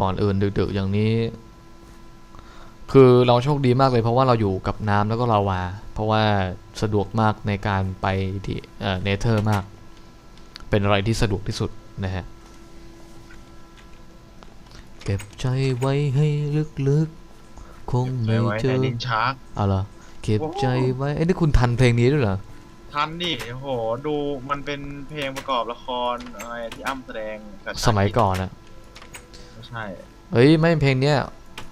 ก่อนอื่นดึกๆอย่างนี้ คือเราโชคดีมากเลยเพราะว่าเราอยู่กับน้ำแล้วก็ลาวา เพราะว่าสะดวกมากในการไปที่เอ่อเนเธอร์มาก เป็นอะไรที่สะดวกที่สุดนะฮะ เก็บใจไว้ให้ลึกๆ คงไม่ไว้เจในอลิ้นชักเอาเหรอเก็บโอ้โหใจไว้เอ้ยนี่คุณทันเพลงนี้ด้วยเหรอทันดิโอ้โห ดูมันเป็นเพลงประกอบละครอะไรที่อ้ำแสดงกับสมัยก่อนอะไม่ ใช่เอ้ยไม่เพลงเนี้ย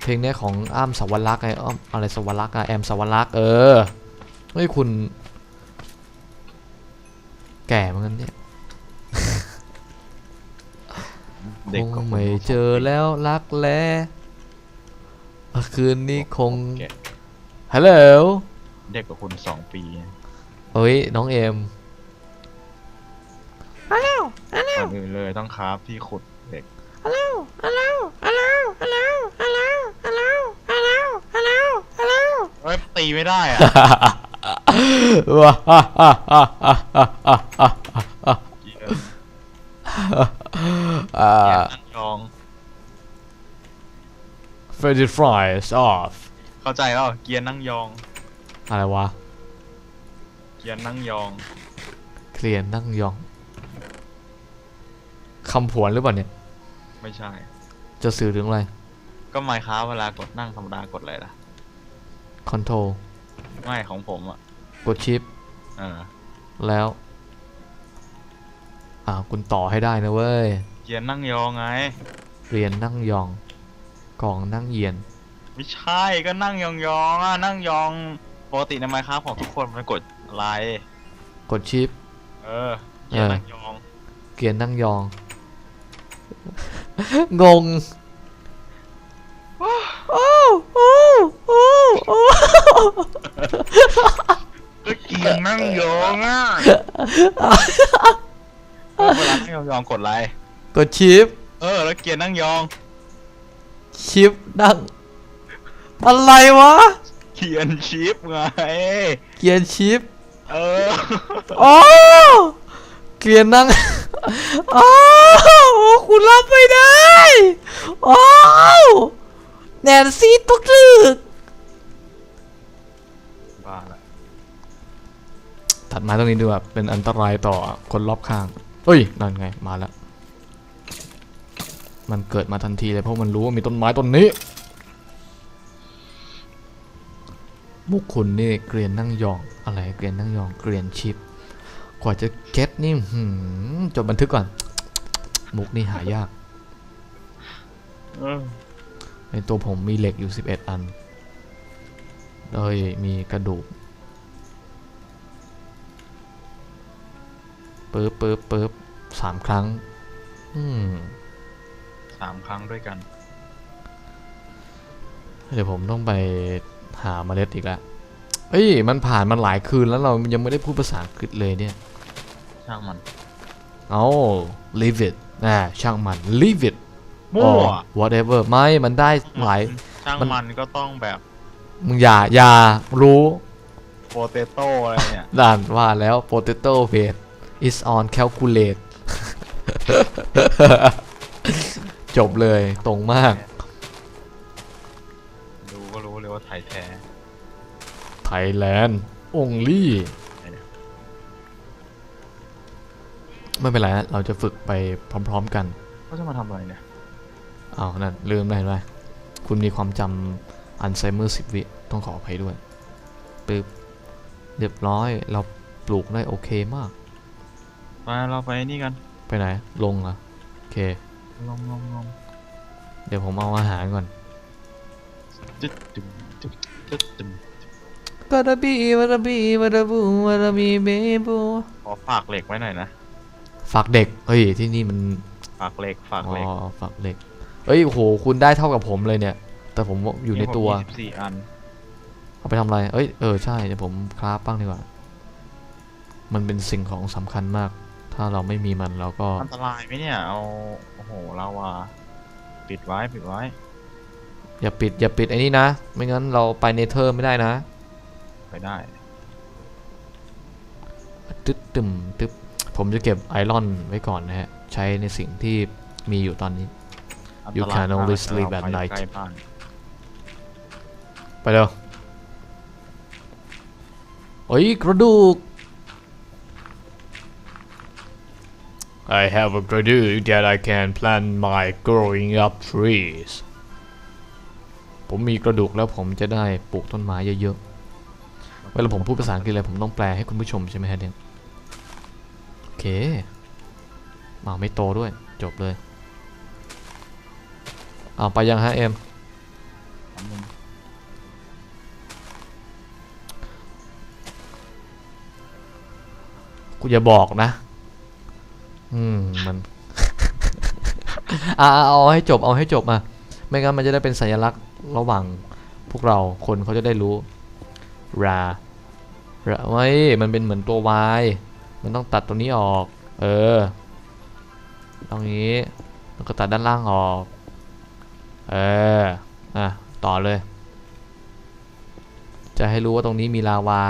เพลงเนี้ยของอ้ามสวรักษ์ไงอ้อมอะไรสวรักษ์อะแอมสวรักษ์เออเฮ้ยคุณ แก่เหมือนกันเนี่ยเด็กคกว่างไม่เจอแล้วรักแล้คืนนี้คงแก่ฮัลโหลเด็กกว่าคุณสองปีเอ้ยน้องเอ็มก่อนอื่นเลยต้องคราฟที่ขุดเด็กเฮ้ยตีไม่ได้อะว้าฮ่าฮ่าฮ่าฮ่าฮ่าฮ่าฮ่าเกียร์อ่านั่งยอง Freddy fries off เข้าใจแล้วเกียร์นั่งยอง อะไรวะ เกียร์นั่งยองเคลียร์นั่งยองคำผวนหรือเปล่าเนี่ย ไม่ใช่ จะสื่อถึงอะไร ก็ไมค์ค้าเวลากดนั่งธรรมดากดอะไรล่ะ คอนโทรไม่ของผมอะ กดชิปเออแล้ว อ่าคุณต่อให้ได้นะเว้ย เกียร์นั่งยองไง เรียนนั่งยอง กองนั่งเยียน ไม่ใช่ก็นั่งยองๆอะนั่งยองปกติในไมค์ค้าของทุกคนมันกดอะไรกดชิป เออเกียร์เออนั่งยอง เกียร์นั่งยอง งง โอ้โอ้โอ้โอ้ก็เกียร์นั่งยองอะเออเวลานั่งยองๆกดอะไรกดชิปเออ แล้วเกียร์นั่งยอง ชิปนั่งอะไรวะ เขียนชิปไง เกียร์ชิปเออ โอ้เกียร์นั่งโอ้คุณรับไม่ได้โอ้ แนนซี่ตุกลึกบ้าละตัดไม้ตรงนี้ด้วยเป็นอันตรายต่อคนรอบข้างเอ้ยนั่นไงมาแล้ว มันเกิดมาทันทีเลยเพราะมันรู้ว่ามีต้นไม้ต้นนี้มุกคุณนี่เกรียนนั่งยองอะไรเกรียนนั่งยองเกรียนชิปกว่าจะเก็ตนี่หืมจดบันทึกก่อน มุกนี่หายากเออ ในตัวผมมีเหล็กอยู่ 11 อันเลยมีกระดูกปึ๊บปึ๊บปึ๊บสามครั้ง อืมสามครั้งด้วยกัน เดี๋ยวผมต้องไปหาเมล็ดอีกแล้วเอ้ย มันผ่านมาหลายคืนแล้วเรายังไม่ได้พูดภาษาอังกฤษเลยเนี่ย ช่างมัน เอา leave it อ่าช่างมัน leave it มั่ว or whatever ไม่มันได้หลาย ช่างมัน มันก็ต้องแบบมึงอย่าอย่ารู้โปเตโต้อะไรเนี่ย ด่านว่าแล้ว potato weight is on calculate จบเลยตรงมาก ดูก็รู้เลยว่าไทยแท้ Thailand only ไม่เป็นไรนะเราจะฝึกไปพร้อมๆกัน เขาจะมาทำอะไรเนี่ย อ้าวนั่นลืมได้ไหมคุณมีความจำอัลไซเมอร์สิบวิ ต้องขออภัยด้วยปึ๊บเรียบร้อยเราปลูกได้โอเคมากไปเราไปนี่กัน ไปไหน ลงเหรอะโอเค ลงลงลงเดี๋ยวผมเอาอาหารก่อนจึ๊ดตึมจึ๊ดจึ๊ดตึมวาราบีวาราบีวาราบูวาราบีเบบูขอฝากเหล็กไว้หน่อยนะ ฝากเด็ก เฮ้ย ที่นี่มัน ฝากเหล็ก ฝากอ๋อเหล็ก ฝากเด็ก เฮ้ยโหคุณได้เท่ากับผมเลยเนี่ย แต่ผมอยู่ในตัวสิบสี่อันเอาไปทำอะไรเอ้ยเออใช่เดี๋ยวผมคราฟบ้างดีกว่า มันเป็นสิ่งของสำคัญมาก ถ้าเราไม่มีมันเราก็อันตรายไหมเนี่ยเอาโอ้โหลาวาปิดไว้ปิดไว้ อย่าปิดอย่าปิดไอ้นี่นะ ไม่งั้นเราไปเนเธอร์ไม่ได้นะ ไปได้ตึ๊ดตึมตึ๊บผมจะเก็บไอรอนไว้ก่อนนะฮะ ใช้ในสิ่งที่มีอยู่ตอนนี้อัน You ตราย can มาก only ถ้า sleep เรา at ไป night ใกล้บ้านไปเร็วโอ้ยกระดูก I have a กระดูก that I can plant my growing up trees ผมมีกระดูกแล้วผมจะได้ปลูกต้นไม้เยอะๆ เวลาผมพูดภาษาอังกฤษอะไรผมต้องแปลให้คุณผู้ชมใช่ไหมฮะเนี่ย โอเคมาไม่โตด้วยจบเลย เอาไปยังฮะเอ็มกูอย่าบอกนะ อืม มัน อ่าเอาให้จบเอาให้จบมา ไม่งั้นมันจะได้เป็นสัญลักษณ์ระหว่างพวกเราคนเขาจะได้รู้ ราราไว้มันเป็นเหมือนตัว Y มันต้องตัดตัวนี้ออก เออตรงนี้แล้วก็ตัดด้านล่างออก เอออะต่อเลย จะให้รู้ว่าตรงนี้มีลาวา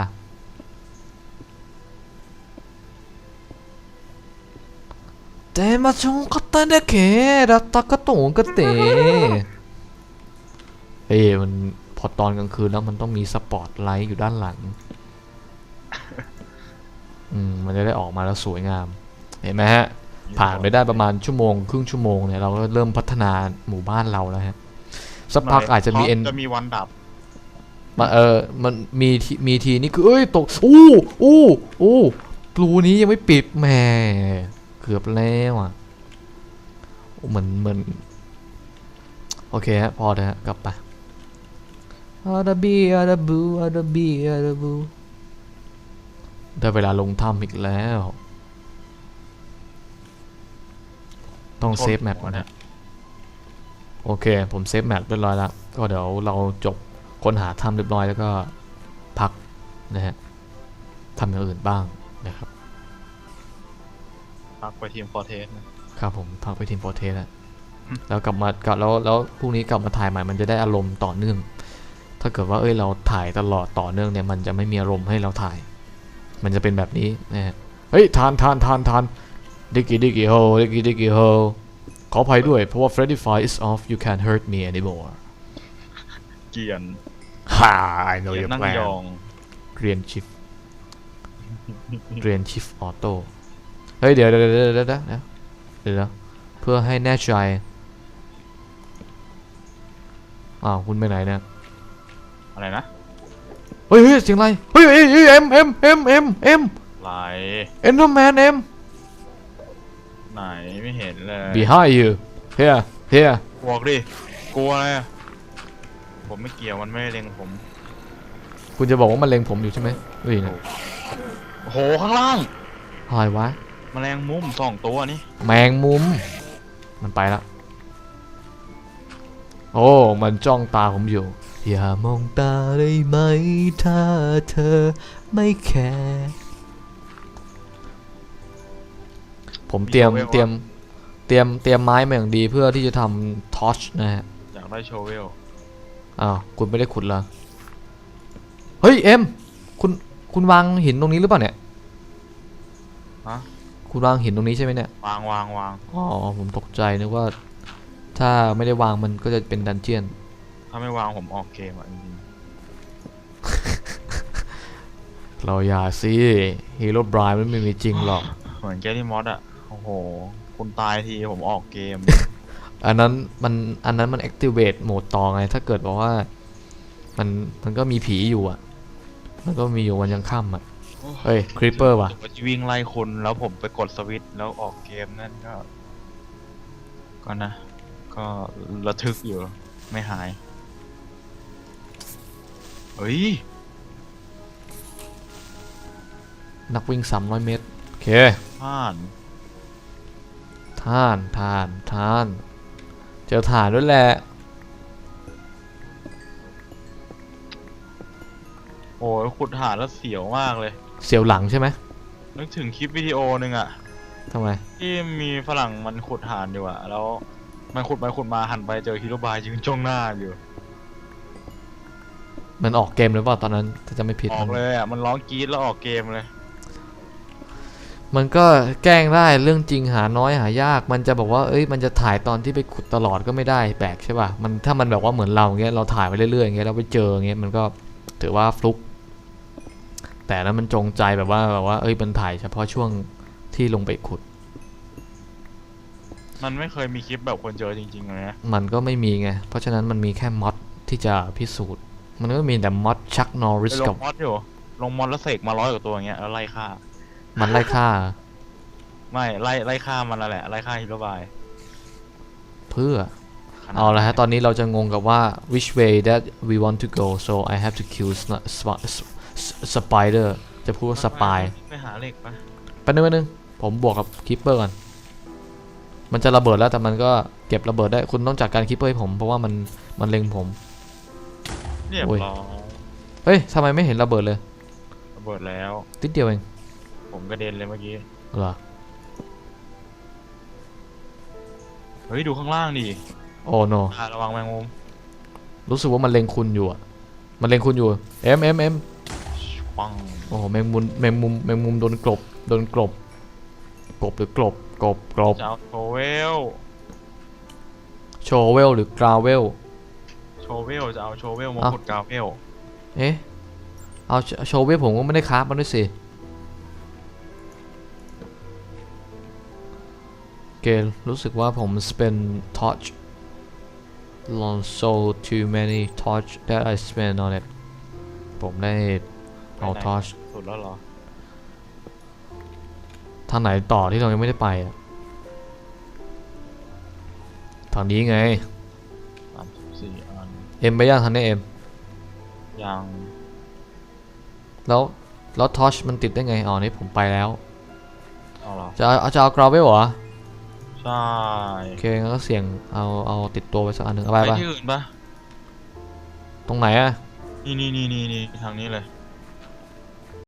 แต่มาชงก็ตาได้แค่รัตตะกะตงกะเตะเอ้ยมันพอตอนกลางคืนแล้วมันต้องมีสปอตไลท์อยู่ด้านหลัง อืม มันจะได้ออกมาแล้วสวยงาม เห็นไหมฮะ ผ่านไปได้ประมาณชั่วโมงครึ่งชั่วโมงเนี่ยเราก็เริ่มพัฒนาหมู่บ้านเราแล้วฮะสักพักอาจจะมีเอ็นจะมีวันดับมาเออมันมีทีมีทีนี่คือเอ้ยตกอู้อู้อู้รูนี้ยังไม่ปิดแหม่เกือบแล้วอะโอ้เหมือนเหมือนโอเคฮะพอเถอะฮะกลับไปอาดาบีอาดาบูอาดาบีอาดาบูได้เวลาลงถ้ำอีกแล้ว ต้องเซฟแมปก่อนฮะโอเค ผมเซฟแมปเรียบร้อยแล้ว ก็เดี๋ยวเราจบค้นหาถ้ำเรียบร้อยแล้วก็พักนะฮะทำอย่างอื่นบ้างนะครับพักไปทีมฟอร์เทสนะครับผมพักไปทีมโปรเทสแล้วแล้วกลับมากลับแล้วแล้วพรุ่งนี้กลับมาถ่ายใหม่มันจะได้อารมณ์ต่อเนื่อง ถ้าเกิดว่าเอ้ยเราถ่ายตลอดต่อเนื่องเนี่ยมันจะไม่มีอารมณ์ให้เราถ่าย มันจะเป็นแบบนี้นะฮะเฮ้ยทานทานทานทาน ดิกกี้ดิกกี้โฮดิกกี้ดิกกี้โฮขออภัยด้วยเพราะว่า Freddy Fire is off you can't hurt me anymore เกียน ha I know เกียน your นั่ง plan ยองเรียนชิฟเรียนชิฟออโต้เฮ้ยเดี๋ยวเดี๋ยวเดี๋ยวเดี๋ยวเดี๋ยวเดี๋ยวเดี๋ยวเพื่อให้แน่ใจอ้าวคุณไปไหนเนี่ยอะไรนะเฮ้ยเฮ้ยเสียงอะไรเฮ้ยเฮ้ยเฮ้ยเอ็มเอ็มเอ็มเอ็มเอ็มไหลเอ็นเดอร์แมนเอ็ม ไหนไม่เห็นเลย behind you here here บอกดิ กลัวอะไรอะผมไม่เกี่ยวมันไม่ได้เล็งผมคุณจะบอกว่ามันเล็งผมอยู่ใช่ไหมเฮ้ยนะโอ้โหข้างล่างอะไรวะ แมลงมุมสองตัวนี่แมงมุม มันไปแล้ว โอ้ มันจ้องตาผมอยู่ อย่ามองตาได้ไหม ถ้าเธอไม่แคร์ ผมเตรียมเตรียมเตรียมเตรียมไม้มาอย่างดีเพื่อที่จะทำทอชนะฮะอยากได้โชเวลอ้าวคุณไม่ได้ขุดเหรอเฮ้ยเอ็มคุณคุณวางหินตรงนี้หรือเปล่าเนี่ยฮะคุณวางหินตรงนี้ใช่ไหมเนี่ยวางวางวางอ๋อผมตกใจนึกว่า ถ้าไม่ได้วางมันก็จะเป็นดันเจียน ถ้าไม่วางผมออกเกมอะจริงเราอย่าสิฮีโร่บรายมันไม่มีจริงหรอกๆเหมือนแกลี่มอสอะ โอ้โห คุณตายทีผมออกเกม อันนั้นมันอันนั้นมัน activate โหมดต่อไง ถ้าเกิดบอกว่า มันมันก็มีผีอยู่อะมันก็มีอยู่วันยังค่ำอะ เฮ้ย creeper ว่ะ ผมจะวิ่งไล่คุณแล้วผมไปกดสวิตช์แล้วออกเกมนั่นก็ ก็นะ ก็ระทึกอยู่ไม่หาย เฮ้ย นักวิ่ง 300 เมตร โอเค ผ่าน ท่านท่านท่าน เจอถ่านด้วยแหละ โอ้ยขุดหาแล้วเสียวมากเลย เสียวหลังใช่ไหมนึกถึงคลิปวิดีโอหนึ่งอะทำไม ที่มีฝรั่งมันขุดหานอยู่อะแล้ว มันขุดไปขุดมาหันไปเจอฮีโร่บายยืนจ้องหน้าอยู่ มันออกเกมหรือเปล่าตอนนั้นถ้าจะไม่ผิดออกมันเลยอะมันร้องกรี๊ดแล้วออกเกมเลย มันก็แกล้งได้เรื่องจริงหาน้อยหายาก มันจะบอกว่าเอ้ยมันจะถ่ายตอนที่ไปขุดตลอดก็ไม่ได้แปลกใช่ป่ะมันถ้ามันแบบว่าเหมือนเราเงี้ยเราถ่ายไปเรื่อยๆอย่างเงี้ยเราไปเจออย่างเงี้ยมันก็ถือว่าฟลุก แต่นั้นมันจงใจแบบว่าแบบว่าเอ้ยมันถ่ายเฉพาะช่วงที่ลงไปขุด มันไม่เคยมีคลิปแบบคนเจอจริงๆเลยนะมันก็ไม่มีไงเพราะฉะนั้นมันมีแค่มอดที่จะพิสูจน์ มันก็มีแต่มอดชักนอริไปสลกับงมอดอยู่ลงมอดแล้วเสกมาร้อยกว่าตัวอย่างเงี้ยแล้วไล่ฆ่า มันไล่ฆ่า ไม่ไล่ไล่ฆ่ามันแล้วแหละไล่ฆ่าฮิโรบายเพื่อขนาดเอาละฮะ ตอนนี้เราจะงงกับว่า which way that we want to go so I have to kill sn- sp- s- s- spider จะพูดว่า spy ไปหาเหล็กปะแป๊บนึงแป๊บนึง ผมบวกกับคิปเปอร์ก่อน มันจะระเบิดแล้วแต่มันก็เก็บระเบิดได้คุณต้องจัดการคิปเปอร์ให้ผม เพราะว่ามันมันเล็งผมเรียบโอ้ยร้อยเฮ้ยทำไมไม่เห็นระเบิดเลยระเบิดแล้วติดเดียวเอง ผมกระเด็นเลยเมื่อกี้ เหรอ เฮ้ย ดูข้างล่างดิโอ้ no อ่าระวังแมงมุมรู้สึกว่ามันเล็งคุณอยู่อะมันเล็งคุณอยู่ เอ็มเอ็มเอ็มปังโอ้โหแมงมุมแมงมุมแมงมุมโดนกลบ โดนกลบ กลบหรือกลบ กลบ กลบ จะเอาโชเวล โชเวลหรือกราเวล โชเวล จะเอาโชเวลมาเอ้าขุดกาวเวล เอ๊ะ เอาโชโชว์เวฟผมก็ไม่ได้คราฟมันด้วยสิ เครู้สึกว่าผม spend torch long so too many torch that I spend on it ผมได้เอาไปไหน torch สุดแล้วเหรอทางไหนต่อที่เรายังไม่ได้ไปอะทางนี้ไงสามสิบสี่อันเอ็มไปย่างทางนี้เอ็มยังแล้วแล้วทอชมันติดได้ไงอ๋อนี่ผมไปแล้วเอาเหรอจะเอาจะเอากราวเวลเหรอ ใช่โอเคงั้นก็เสี่ยงเอาเอาติดตัวไปสักอันหนึ่งเอาไปไปปะที่อื่นปะตรงไหนอะนี่นี่นี่นี่นี่ทางนี้เลย